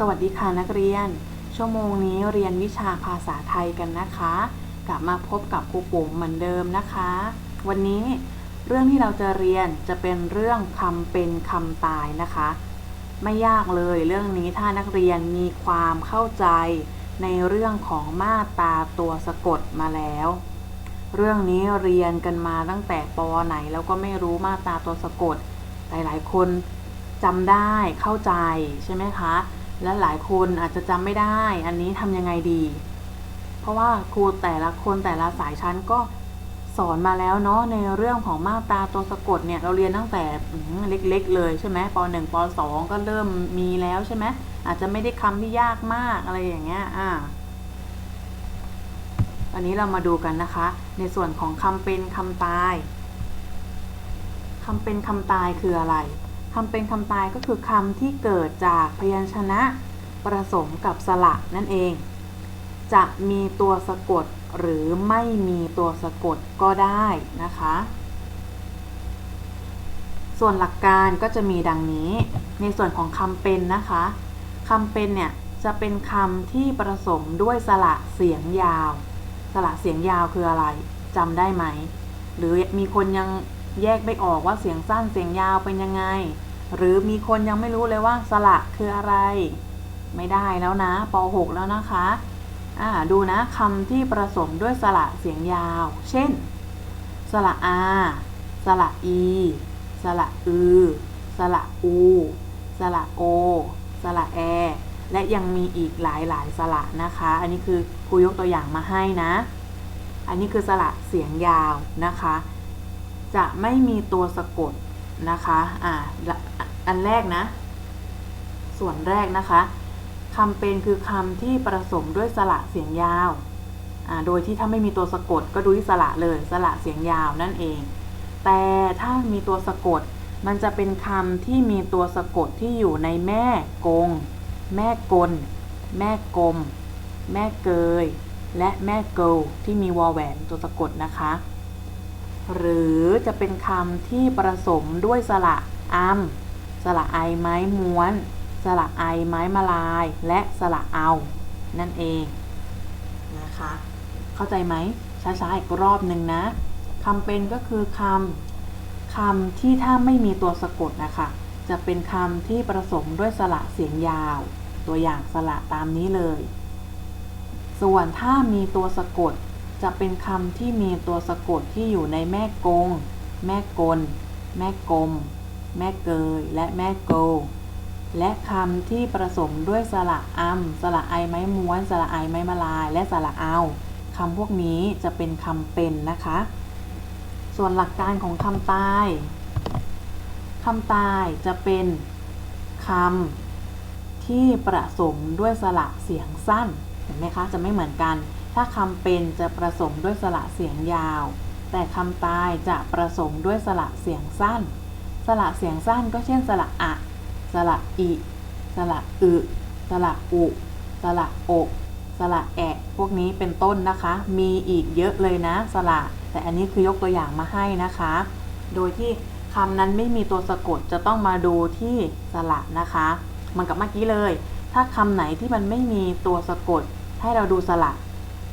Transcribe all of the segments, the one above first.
สวัสดีค่ะนักเรียน ชั่วโมงนี้เรียนวิชาภาษาไทยกันนะคะ กลับมาพบกับครูปุ๋มเหมือนเดิมนะคะ วันนี้เรื่องที่เราจะเรียนจะเป็นเรื่องคำเป็นคำตายนะคะ ไม่ยากเลยเรื่องนี้ถ้านักเรียนมีความเข้าใจในเรื่องของมาตราตัวสะกดมาแล้ว เรื่องนี้เรียนกันมาตั้งแต่ปไหนแล้วก็ไม่รู้มาตราตัวสะกด หลายๆ คนจำได้เข้าใจใช่ไหมคะ และหลายคนอาจจะจำไม่ได้ อันนี้ทำยังไงดี เพราะว่าครูแต่ละคนแต่ละสายชั้นก็สอนมาแล้วเนาะในเรื่องของมาตราตัวสะกดเนี่ยเราเรียนตั้งแต่เล็กๆ เลยใช่ไหมป .1 ป .2 ก็เริ่มมีแล้วใช่ไหมอาจจะไม่ได้คำที่ยากมากอะไรอย่างเงี้ยอ่าวันนี้เรามาดูกันนะคะ ในส่วนของคำเป็นคำตายคำเป็นคำตายคืออะไร คำเป็นคำตายก็คือคำที่เกิดจากพยัญชนะผสมกับสระนั่นเอง จะมีตัวสะกดหรือไม่มีตัวสะกดก็ได้นะคะ ส่วนหลักการก็จะมีดังนี้ ในส่วนของคำเป็นนะคะคำเป็นเนี่ยจะเป็นคำที่ผสมด้วยสระเสียงยาว สระเสียงยาวคืออะไรจำได้ไหม หรือมีคนยังแยกไม่ออกว่าเสียงสั้นเสียงยาวเป็นยังไง หรือมีคนยังไม่รู้เลยว่าสระคืออะไร ไม่ได้แล้วนะป .6 แล้วนะคะอ่าดูนะคำที่ผสมด้วยสระเสียงยาว เช่น สระอา สระอี สระอือ สระอู สระโอ สระแอ และยังมีอีกหลายหลายสระนะคะ อันนี้คือครูยกตัวอย่างมาให้นะ อันนี้คือสระเสียงยาวนะคะ จะไม่มีตัวสะกด นะคะอ่าอันแรกนะ ส่วนแรกนะคะคำเป็นคือคำที่ผสมด้วยสระเสียงยาวอ่าโดยที่ถ้าไม่มีตัวสะกดก็ดูที่สระเลย สระเสียงยาวนั่นเอง แต่ถ้ามีตัวสะกด มันจะเป็นคำที่มีตัวสะกดที่อยู่ในแม่กง แม่กล แม่กลม แม่เกย และแม่เกลที่มีวอแหวนตัวสะกดนะคะ หรือจะเป็นคำที่ผสมด้วยสระอัมสระไอไม้ม้วน สระไอไม้มาลาย และสระเอา นั่นเองนะคะ เข้าใจไหมช้าๆอีกรอบหนึ่งนะคำเป็นก็คือคำคำที่ถ้าไม่มีตัวสะกดนะคะจะเป็นคำที่ผสมด้วยสระเสียงยาว ตัวอย่างสระตามนี้เลย ส่วนถ้ามีตัวสะกด จะเป็นคำที่มีตัวสะกดที่อยู่ในแม่กง แม่กล แม่กลม แม่เกย และแม่โก และคำที่ผสมด้วยสระอัมสระไอไม้ม้วน สระไอไม้มาลาย และสระเอาคำพวกนี้จะเป็นคำเป็นนะคะ ส่วนหลักการของคำตายคำตายจะเป็นคำที่ผสมด้วยสระเสียงสั้น เห็นไหมคะ จะไม่เหมือนกัน ถ้าคำเป็นจะผสมด้วยสระเสียงยาว แต่คำตายจะผสมด้วยสระเสียงสั้น สระเสียงสั้นก็เช่นสระอะ สระอิ สระอึ สระอุ สระอก สระแอะพวกนี้เป็นต้นนะคะ มีอีกเยอะเลยนะสระ แต่อันนี้คือยกตัวอย่างมาให้นะคะ โดยที่คำนั้นไม่มีตัวสะกดจะต้องมาดูที่สระนะคะมันกับเมื่อกี้เลย ถ้าคำไหนที่มันไม่มีตัวสะกด ให้เราดูสระ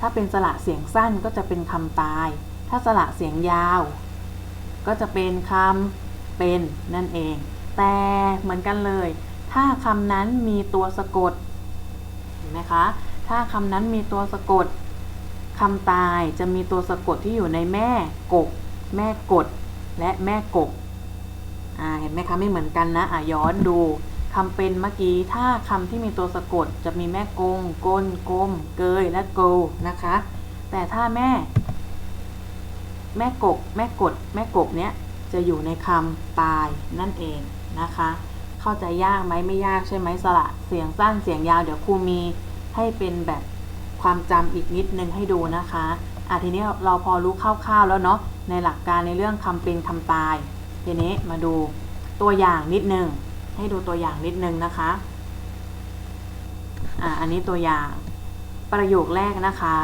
ถ้าเป็นสระเสียงสั้นก็จะเป็นคำตาย ถ้าสระเสียงยาว ก็จะเป็นคำเป็นนั่นเอง แต่เหมือนกันเลย ถ้าคำนั้นมีตัวสะกดเห็นไหมคะ ถ้าคำนั้นมีตัวสะกดคำตายจะมีตัวสะกดที่อยู่ในแม่กก แม่กด และแม่กก อ่า เห็นไหมคะ ไม่เหมือนกันนะ อะย้อนดู คำเป็นเมื่อกี้ถ้าคำที่มีตัวสะกดจะมีแม่กงกลกลม เกยและโกนะคะ แต่ถ้าแม่ แม่กกแม่กด แม่กบเนี้ยจะอยู่ในคำตายนั่นเองนะคะ เข้าใจยากไหมไม่ยากใช่ไหมสระเสียงสั้นเสียงยาวเดี๋ยวครูมีให้เป็นแบบความจำอีกนิดนึงให้ดูนะคะอะทีนี้เราพอรู้คร่าวๆแล้วเนาะในหลักการในเรื่องคำเป็นคำตาย ทีนี้มาดูตัวอย่างนิดนึง ให้ดูตัวอย่างนิดนึงนะคะอะอันนี้ตัวอย่าง ประโยคแรกนะคะ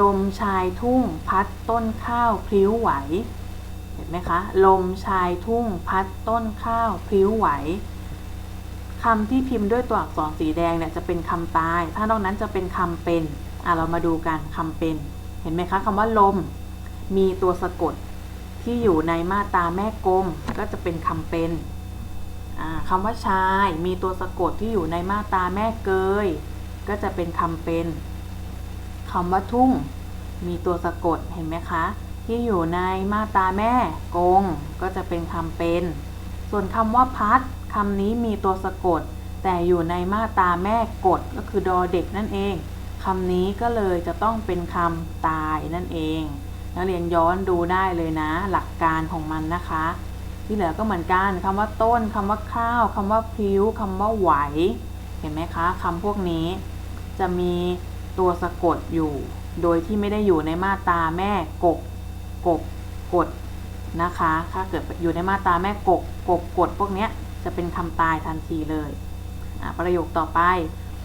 ลมชายทุ่งพัดต้นข้าวพลิ้วไหว เห็นไหมคะ ลมชายทุ่งพัดต้นข้าวพลิ้วไหวคำที่พิมพ์ด้วยตัวอักษรสีแดงเนี่ยจะเป็นคำตาย ถ้านอกนั้นจะเป็นคำเป็น อะเรามาดูกันคำเป็น เห็นไหมคะคำว่าลม มีตัวสะกดที่อยู่ในมาตราแม่กลมก็จะเป็นคำเป็น คำว่าชายมีตัวสะกดที่อยู่ในมาตราแม่เกย ก็จะเป็นคำเป็นคำว่าทุ่ง มีตัวสะกดเห็นไหมคะ ที่อยู่ในมาตราแม่กง ก็จะเป็นคำเป็น ส่วนคำว่าพัดคำนี้มีตัวสะกด แต่อยู่ในมาตราแม่กดก็คือดอเด็กนั่นเองคำนี้ก็เลยจะต้องเป็นคำตายนั่นเองนักเรียนย้อนดูได้เลยนะ หลักการของมันนะคะ ที่เหลือก็เหมือนกันคำว่าต้นคำว่าข้าวคำว่าพริ้วคำว่าไหว เห็นไหมคะคำพวกนี้ จะมีตัวสะกดอยู่ โดยที่ไม่ได้อยู่ในมาตาแม่กบกบกดนะคะ ถ้าเกิดอยู่ในมาตาแม่กบกบกดพวกนี้จะเป็นคำตายทันทีเลยอะประโยคต่อไป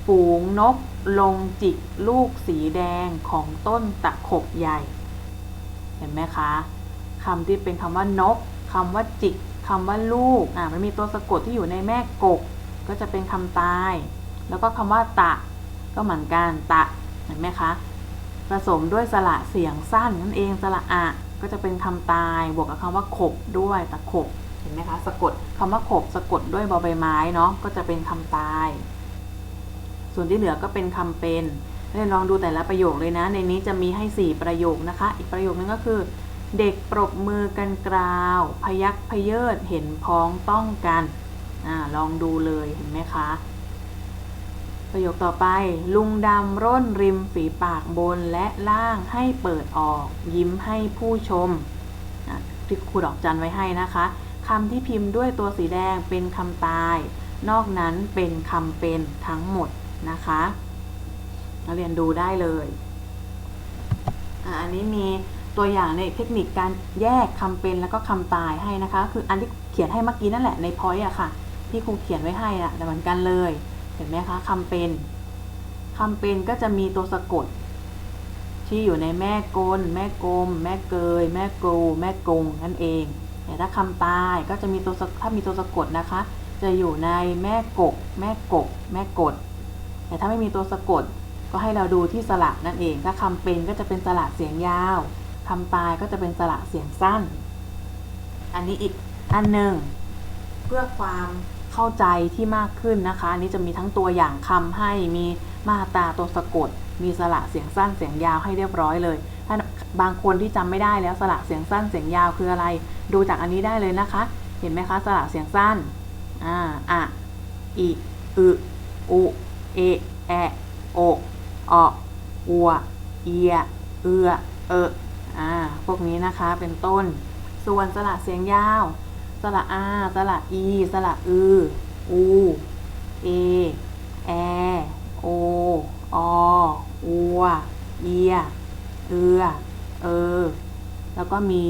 ฝูงนกลงจิกลูกสีแดงของต้นตะขบใหญ่ เห็นไหมคะคำที่เป็นคำว่านก คำว่าจิกคำว่าลูกอะมันมีตัวสะกดที่อยู่ในแม่กก ก็จะเป็นคำตาย แล้วก็คำว่าตะ ก็เหมือนกันตะเห็นไหมคะผสมด้วยสระเสียงสั้นนั่นเองสระอะก็จะเป็นคำตายบวกกับคำว่าขบด้วยตะขบเห็นไหมคะสะกดคำว่าขบสะกดด้วยบอใบไม้เนาะก็จะเป็นคำตาย ส่วนที่เหลือก็เป็นคำเป็นเรียนลองดูแต่ละประโยคเลยนะ ในนี้จะมีให้ 4 ประโยคนะคะ อีกประโยคนึงก็คือ เด็กปรบมือกันกราว พยักพเยิดเห็นพ้องต้องกันอลองดูเลยเห็นไหมคะ ประโยคต่อไป ลุงดำร่นริมฝีปากบนและล่างให้เปิดออก ยิ้มให้ผู้ชมที่ครูดอกจันไว้ให้นะคะคำที่พิมพ์ด้วยตัวสีแดงเป็นคำตาย นอกนั้นเป็นคำเป็นทั้งหมดนะคะนักเรียนดูได้เลยออันนี้มี ตัวอย่างในเทคนิคการแยกคำเป็นแล้วก็คำตายให้นะคะ คืออันที่เขียนให้เมื่อกี้นั่นแหละในพอยต์อะค่ะ ที่ครูเขียนไว้ให้อะแต่เหมือนกันเลย เห็นไหมคะคำเป็นคำเป็นก็จะมีตัวสะกด ที่อยู่ในแม่กล แม่กลม แม่เกย แม่กรูแม่กงนั่นเองแต่ถ้าคำตายก็จะมีตัวถ้ามีตัวสะกดนะคะ จะอยู่ในแม่กก แม่กก แม่กด แต่ถ้าไม่มีตัวสะกดก็ให้เราดูที่สระนั่นเอง ถ้าคำเป็นก็จะเป็นสระเสียงยาว คำตายก็จะเป็นสระเสียงสั้น อันนี้อีกอันหนึ่งเพื่อความเข้าใจที่มากขึ้นนะคะ อันนี้จะมีทั้งตัวอย่างคำให้มีมาตาตัวสะกด มีสระเสียงสั้นเสียงยาวให้เรียบร้อยเลยถ้าบางคนที่จำไม่ได้แล้วสระเสียงสั้นเสียงยาวคืออะไร ดูจากอันนี้ได้เลยนะคะ เห็นไหมคะสระเสียงสั้นอ่าอะอีอึอุเอแอโอออัวเอียเอือเออ อ่าพวกนี้นะคะเป็นต้น ส่วนสระเสียงยาว สระอาสระอี สระอือ อู เอ แอ โอ ออัว เอีย เอือ เออ แล้วก็มี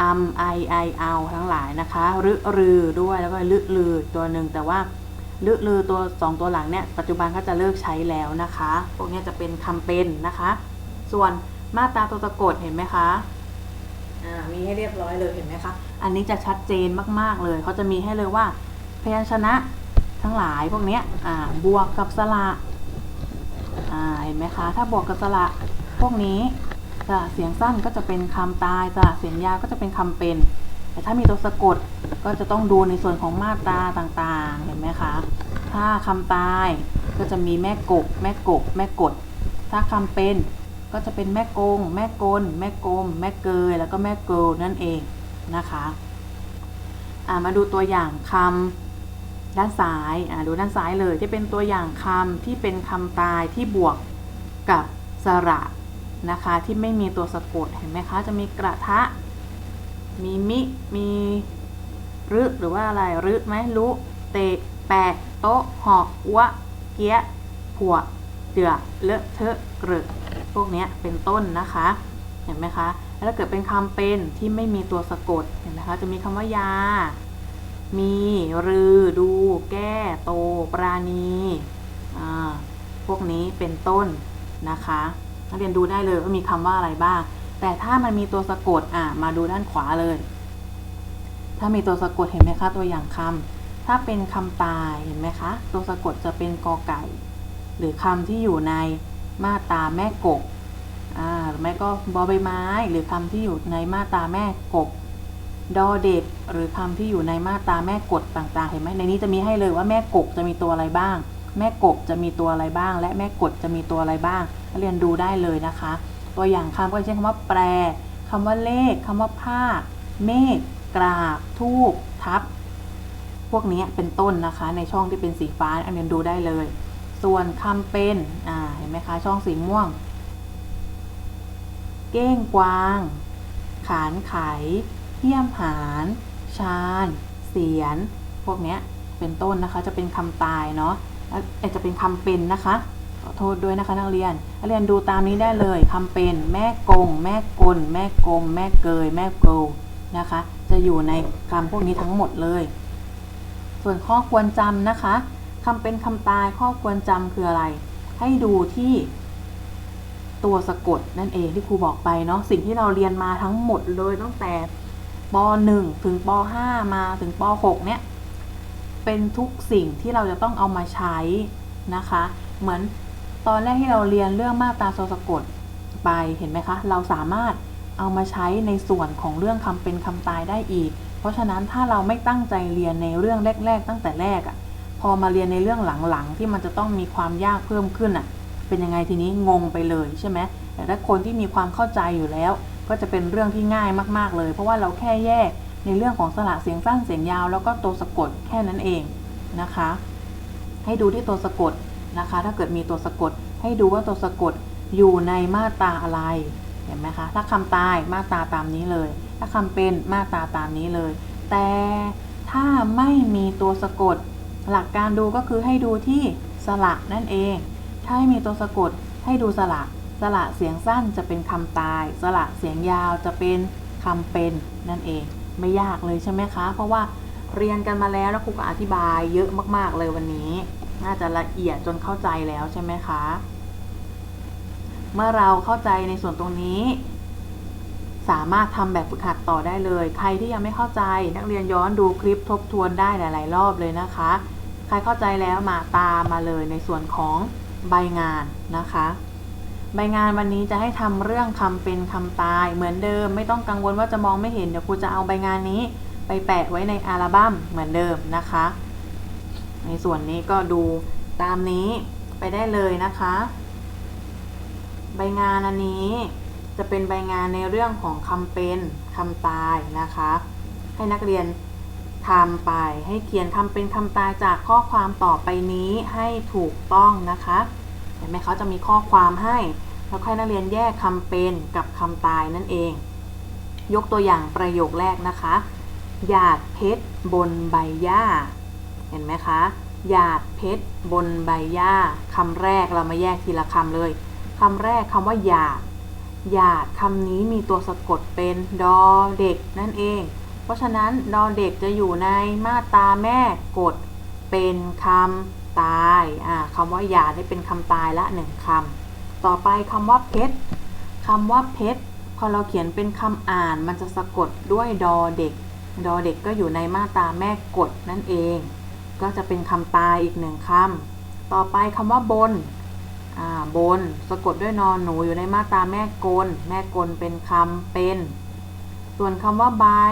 อัมไอไอเอาทั้งหลายนะคะรึรือ ด้วยแล้วก็ลึลือตัวหนึ่งแต่ว่าลึลือตัวสองตัวหลังเนี่ยปัจจุบันก็จะเลิกใช้แล้วนะคะ พวกนี้จะเป็นคำเป็นนะคะ ส่วน มาตราตัวสะกดเห็นไหมคะ อ่า มีให้เรียบร้อยเลยเห็นไหมคะ อันนี้จะชัดเจนมาก ๆ เลย เขาจะมีให้เลยว่า พยัญชนะทั้งหลายพวกเนี้ยอ่า บวกกับสระ อ่า เห็นไหมคะ ถ้าบวกกับสระพวกนี้สระเสียงสั้นก็จะเป็นคำตายสระเสียงยาวก็จะเป็นคำเป็น แต่ถ้ามีตัวสะกดก็จะต้องดูในส่วนของมาตราต่างๆ เห็นไหมคะ ถ้าคำตายก็จะมีแม่กบ แม่กบ แม่กด ถ้าคำเป็น ก็จะเป็นแม่กง แม่กล แม่กลม แม่เกย แล้วก็แม่เกิลนั่นเองนะคะอ่ามาดูตัวอย่างคำด้านซ้ายดูด้านซ้ายเลยที่เป็นตัวอย่างคำที่เป็นคำตายที่บวกกับสระนะคะที่ไม่มีตัวสะกดเห็นไหมคะ จะมีกระทะ มีมิ มีรึหรือว่าอะไรรึไหมรู้เตะแปะโต๊ะหอกวะเกี้ยผัวเดือเลอะเทอะเกรอะ พวกนี้เป็นต้นนะคะ เห็นไหมคะ แล้วถ้าเกิดเป็นคำเป็นที่ไม่มีตัวสะกด เห็นไหมคะ จะมีคำว่ายา มีรือดู แก้ โต ปราณีอ่าพวกนี้เป็นต้นนะคะนักเรียนดูได้เลยว่ามีคำว่าอะไรบ้าง แต่ถ้ามันมีตัวสะกดอ่ามาดูด้านขวาเลย ถ้ามีตัวสะกดเห็นไหมคะตัวอย่างคำถ้าเป็นคำตายเห็นไหมคะ ตัวสะกดจะเป็นกอไก่ หรือคำที่อยู่ใน มาตาแม่กบอ่าหรือไม่ก็บอใบไม้ หรือคำที่อยู่ในมาตาแม่กบ ดอเด็ก หรือคำที่อยู่ในมาตาแม่กดต่างๆ เห็นไหมในนี้จะมีให้เลยว่าแม่กบจะมีตัวอะไรบ้าง แม่กบจะมีตัวอะไรบ้าง และแม่กดจะมีตัวอะไรบ้าง เรียนดูได้เลยนะคะ ตัวอย่างคำก็เช่นคำว่าแปรคำว่าเลขคำว่าภาคเมฆกราบทูบทับ พวกนี้เป็นต้นนะคะ ในช่องที่เป็นสีฟ้าอันเรียนดูได้เลย ส่วนคำเป็นอ่าเห็นไหมคะ ช่องสีม่วง เก้งกวาง ขานไข เทียมหารชาญเสียน พวกเนี้ยเป็นต้นนะคะ จะเป็นคำตายเนาะแล้วเอ่อจะเป็นคำเป็นนะคะขอโทษด้วยนะคะนักเรียน นักเรียนดูตามนี้ได้เลยคำเป็นแม่กง แม่กล แม่กลม แม่เกย แม่โกลนะคะ จะอยู่ในคำพวกนี้ทั้งหมดเลย ส่วนข้อควรจำนะคะ คำเป็นคำตายข้อควรจำคืออะไร ให้ดูที่ตัวสะกดนั่นเองที่ครูบอกไปเนาะสิ่งที่เราเรียนมาทั้งหมดเลยตั้งแต่ป .1 ถึงป .5 มาถึงป .6 เนี่ยเป็นทุกสิ่งที่เราจะต้องเอามาใช้นะคะ เหมือนตอนแรกที่เราเรียนเรื่องมาตราตัวสะกดไปเห็นไหมคะ เราสามารถเอามาใช้ในส่วนของเรื่องคำเป็นคำตายได้อีก เพราะฉะนั้นถ้าเราไม่ตั้งใจเรียนในเรื่องแรก ๆ ตั้งแต่แรกอะ่ะ อมาเรียนในเรื่องหลังๆ ที่มันจะต้องมีความยากเพิ่มขึ้นอะ่ะ เป็นยังไงทีนี้งงไปเลยใช่ไหมแต่ถ้าคนที่มีความเข้าใจอยู่แล้ว ก็จะเป็นเรื่องที่ง่ายมากๆเลย เพราะว่าเราแค่แยกในเรื่องของสระเสียงสั้นเสียงยาว แล้วก็ตัวสะกดแค่นั้นเองนะคะ ให้ดูที่ตัวสะกดนะคะ ถ้าเกิดมีตัวสะกด ให้ดูว่าตัวสะกดอยู่ในมาตราอะไรเห็นไหมคะ ถ้าคำตายมาตราตามนี้เลย ถ้าคำเป็นมาตราตามนี้เลย แต่ถ้าไม่มีตัวสะกด หลักการดูก็คือให้ดูที่สระนั่นเอง ถ้าไม่มีตัวสะกดให้ดูสระ สระเสียงสั้นจะเป็นคำตาย สระเสียงยาวจะเป็นคำเป็นนั่นเอง ไม่ยากเลยใช่ไหมคะ เพราะว่าเรียนกันมาแล้วแล้วครูก็อธิบายเยอะมาก ๆ เลยวันนี้ น่าจะละเอียดจนเข้าใจแล้วใช่ไหมคะ เมื่อเราเข้าใจในส่วนตรงนี้ สามารถทำแบบฝึกหัดต่อได้เลย ใครที่ยังไม่เข้าใจนักเรียนย้อนดูคลิปทบทวนได้หลาย ๆ รอบเลยนะคะ ใครเข้าใจแล้วมาตามมาเลยในส่วนของใบงานนะคะ ใบงานวันนี้จะให้ทำเรื่องคำเป็นคำตายเหมือนเดิม ไม่ต้องกังวลว่าจะมองไม่เห็นเดี๋ยวครูจะเอาใบงานนี้ ไปแปะไว้ในอัลบั้มเหมือนเดิมนะคะ ในส่วนนี้ก็ดูตามนี้ไปได้เลยนะคะ ใบงานอันนี้จะเป็นใบงานในเรื่องของคำเป็นคำตายนะคะ ให้นักเรียน ทำไปให้เขียนคำเป็นคำตายจากข้อความต่อไปนี้ให้ถูกต้องนะคะ เห็นไหมเขาจะมีข้อความให้ แล้วให้นักเรียนแยกคำเป็นกับคำตายนั่นเอง ยกตัวอย่างประโยคแรกนะคะ หยาดเพชรบนใบหญ้า เห็นไหมคะ หยาดเพชรบนใบหญ้าคำแรกเรามาแยกทีละคำเลยคำแรกคำว่าหยาดหยาดคำนี้มีตัวสะกดเป็นดอเด็กนั่นเอง เพราะฉะนั้นดอเด็กจะอยู่ในมาตราแม่กดเป็นคำตายอ่าคำว่าหยาดได้เป็นคำตายละหนึ่งคำต่อไปคำว่าเพชรคำว่าเพชรพอเราเขียนเป็นคำอ่านมันจะสะกดด้วยดอเด็ก ดอเด็กก็อยู่ในมาตราแม่กดนั่นเอง ก็จะเป็นคำตายอีกหนึ่งคำต่อไปคำว่าบนาบนสะกดด้วยนอนหนูอยู่ในมาตราแม่กล แม่กลเป็นคำเป็น ส่วนคำว่าใบา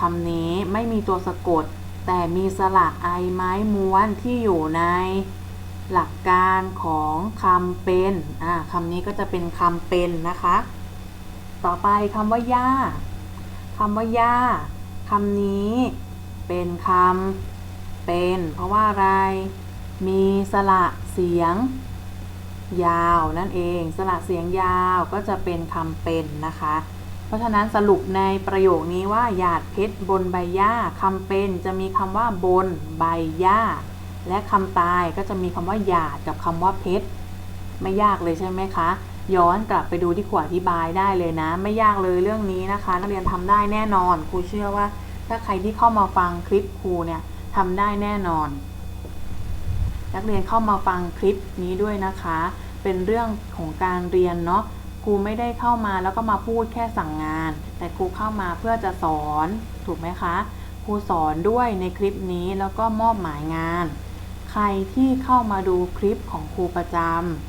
คำนี้ไม่มีตัวสะกด แต่มีสระไอไม้ม้วนที่อยู่ในหลักการของคำเป็นคำนี้ก็จะเป็นคำเป็นนะคะ ต่อไปคำว่าย่าคำว่าย่าคำนี้เป็นคำเป็น เพราะว่าอะไร มีสระเสียง ยาวนั่นเอง สระเสียงยาวก็จะเป็นคำเป็นนะคะ เพราะฉะนั้นสรุปในประโยคนี้ว่าหยาดเพชรบนใบหญ้าคำเป็นจะมีคำว่าบนใบหญ้า และคำตายก็จะมีคำว่าหยาดกับคำว่าเพชรไม่ยากเลยใช่ไหมคะ ย้อนกลับไปดูที่ขวดอธิบายได้เลยนะ ไม่ยากเลยเรื่องนี้นะคะ นักเรียนทำได้แน่นอนครูเชื่อว่า ถ้าใครที่เข้ามาฟังคลิปครูเนี่ยทำได้แน่นอน นักเรียนเข้ามาฟังคลิปนี้ด้วยนะคะ เป็นเรื่องของการเรียนเนาะ รูไม่ได้เข้ามาแล้วก็มาพูดแค่สั่งงาน แต่ครูเข้ามาเพื่อจะสอนถูกไหมคะครูสอนด้วยในคลิปนี้แล้วก็มอบหมายงาน ใครที่เข้ามาดูคลิปของครูประจ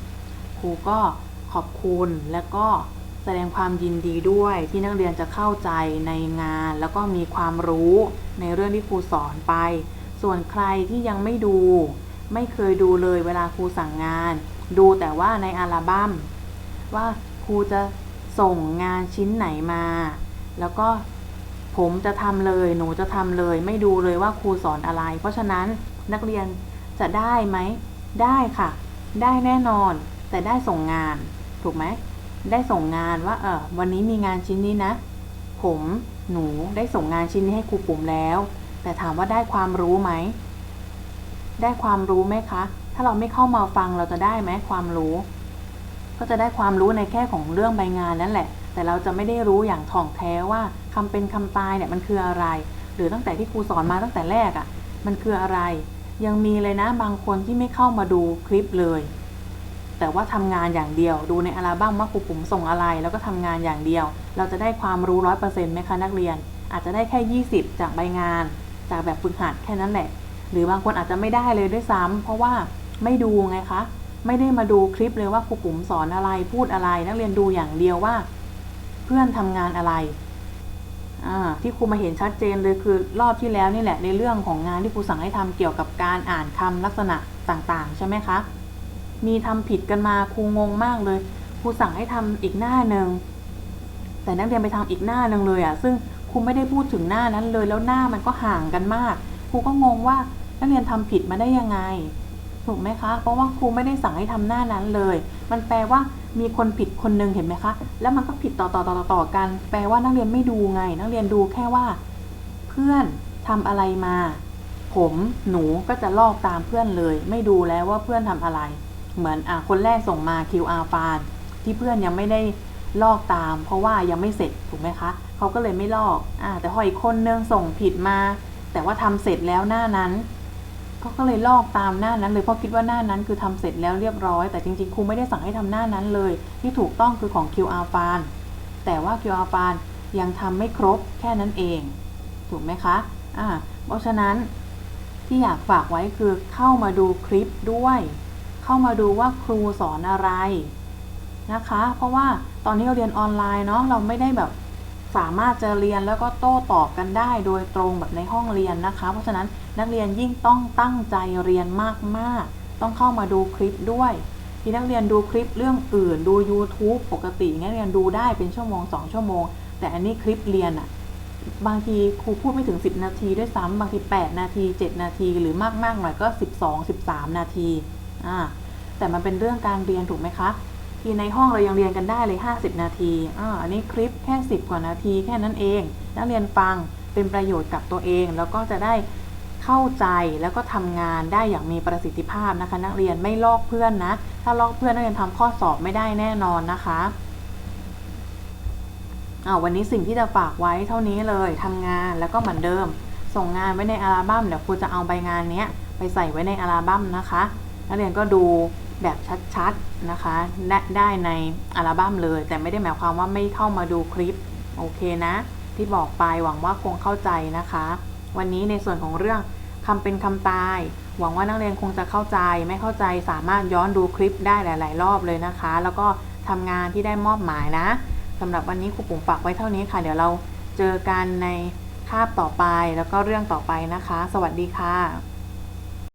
ำครูก็ขอบคุณและก็แสดงความยินดีด้วยที่นักเรียนจะเข้าใจในงาน แล้วก็มีความรู้ในเรื่องที่ครูสอนไป ส่วนใครที่ยังไม่ดู ไม่เคยดูเลยเวลาครูสั่งงาน ดูแต่ว่าในอัลบั้มว่า รูจะส่งงานชิ้นไหนมา แล้วก็ผมจะทำเลย หนูจะทำเลย ไม่ดูเลยว่าครูสอนอะไร เพราะฉะนั้นนักเรียนจะได้ไหม ได้ค่ะ ได้แน่นอน แต่ได้ส่งงาน ถูกไหม ได้ส่งงานว่า เออวันนี้มีงานชิ้นนี้นะ ผม หนูได้ส่งงานชิ้นนี้ให้ครูปุ๋มแล้ว แต่ถามว่าได้ความรู้ไหม ได้ความรู้ไหมคะ ถ้าเราไม่เข้ามาฟังเราจะได้ไหมความรู้ ก็จะได้ความรู้ในแค่ของเรื่องใบงานนั่นแหละ แต่เราจะไม่ได้รู้อย่างถ่องแท้ว่าคำเป็นคำตายเนี่ยมันคืออะไร หรือตั้งแต่ที่ครูสอนมาตั้งแต่แรกอะ่ะ มันคืออะไร ยังมีเลยนะบางคนที่ไม่เข้ามาดูคลิปเลย แต่ว่าทำงานอย่างเดียว ดูในอัลบั้มว่าครูปุ๋มส่งอะไร แล้วก็ทำงานอย่างเดียว เราจะได้ความรู้ร้อยเปอร์เซ็นต์ไหมคะนักเรียน อาจจะได้แค่ 20 จากใบงาน จากแบบฝึกหัดแค่นั้นแหละ หรือบางคนอาจจะไม่ได้เลยด้วยซ้ำเพราะว่าไม่ดูไงคะ ไม่ได้มาดูคลิปเลยว่าครูปุ๋มสอนอะไรพูดอะไร นักเรียนดูอย่างเดียวว่า เพื่อนทำงานอะไรที่ครูมาเห็นชัดเจนเลยคือรอบที่แล้วนี่แหละในเรื่องของงานที่ครูสั่งให้ทำเกี่ยวกับการอ่านคำลักษณะต่างๆ ใช่ไหมคะ มีทำผิดกันมาครูงงมากเลยครูสั่งให้ทำอีกหน้าหนึ่งแต่นักเรียนไปทำอีกหน้าหนึ่งเลยอะ่ะ ซึ่งครูไม่ได้พูดถึงหน้านั้นเลยแล้วหน้ามันก็ห่างกันมากครูก็งงว่านักเรียนทำผิดมาได้ยังไง ถูกไหมคะ เพราะว่าครูไม่ได้สั่งให้ทำหน้านั้นเลย มันแปลว่ามีคนผิดคนหนึงเห็นไหมคะ แล้วมันก็ผิดต่อต่อต่อต่อต่อกัน แปลว่านักเรียนไม่ดูไง นักเรียนดูแค่ว่า เพื่อนทำอะไรมา ผมหนูก็จะลอกตามเพื่อนเลย ไม่ดูแล้วว่าเพื่อนทำอะไร เหมือนอะคนแรกส่งมา QR ฟานที่เพื่อนยังไม่ได้ลอกตาม เพราะว่ายังไม่เสร็จถูกไหมคะเขาก็เลยไม่ลอกอะแต่พออีกคนนึงส่งผิดมา แต่ว่าทำเสร็จแล้วหน้านั้น เขาก็เลยลอกตามหน้านั้นเลยเพราะคิดว่าหน้านั้นคือทำเสร็จแล้วเรียบร้อย แต่จริงๆครูไม่ได้สั่งให้ทำหน้านั้นเลย ที่ถูกต้องคือของ QR ฟานแต่ว่า QR ฟานยังทำไม่ครบแค่นั้นเอง ถูกไหมคะอ่าเพราะฉะนั้นที่อยากฝากไว้คือเข้ามาดูคลิปด้วย เข้ามาดูว่าครูสอนอะไรนะคะ เพราะว่าตอนนี้เราเรียนออนไลน์เนาะเราไม่ได้แบบสามารถจะเรียนแล้วก็โต้ตอบกันได้โดยตรงแบบในห้องเรียนนะคะ เพราะฉะนั้น นักเรียนยิ่งต้องตั้งใจเรียนมาก ๆ ต้องเข้ามาดูคลิปด้วยที่นักเรียนดูคลิปเรื่องอื่นดู YouTube ปกติอย่างเงี้ยเรียนดูได้เป็นชั่วโมง 2 ชั่วโมง แต่อันนี้คลิปเรียนอะบางทีครูพูดไม่ถึง 10 นาทีด้วยซ้ำบางที 8 นาที 7 นาที หรือมากๆหน่อยก็ 12 13 นาทีอ่าแต่มันเป็นเรื่องการเรียนถูกไหมคะที่ในห้องเรายังเรียนกันได้เลย 50 นาทีอ่าอันนี้คลิปแค่ 10 กว่านาทีแค่นั้นเอง นักเรียนฟังเป็นประโยชน์กับตัวเอง แล้วก็จะได้ เข้าใจแล้วก็ทำงานได้อย่างมีประสิทธิภาพนะคะ นักเรียนไม่ลอกเพื่อนนะ ถ้าลอกเพื่อนนักเรียนทำข้อสอบไม่ได้แน่นอนนะคะอาวันนี้สิ่งที่จะฝากไว้เท่านี้เลยทำงานแล้วก็เหมือนเดิม ส่งงานไว้ในอัลบั้มเดี๋ยวครูจะเอาใบงานเนี้ยไปใส่ไว้ในอัลบั้มนะคะ นักเรียนก็ดูแบบชัดๆนะคะได้ในอัลบั้มเลย แต่ไม่ได้หมายความว่าไม่เข้ามาดูคลิปโอเคนะ ที่บอกไปหวังว่าคงเข้าใจนะคะ วันนี้ในส่วนของเรื่องคำเป็นคำตาย หวังว่านักเรียนคงจะเข้าใจ ไม่เข้าใจสามารถย้อนดูคลิปได้หลาย ๆ รอบเลยนะคะ แล้วก็ทำงานที่ได้มอบหมายนะสำหรับวันนี้ครูปุ๋มฝากไว้เท่านี้ค่ะ เดี๋ยวเราเจอกันในคาบต่อไปแล้วก็เรื่องต่อไปนะคะ สวัสดีค่ะ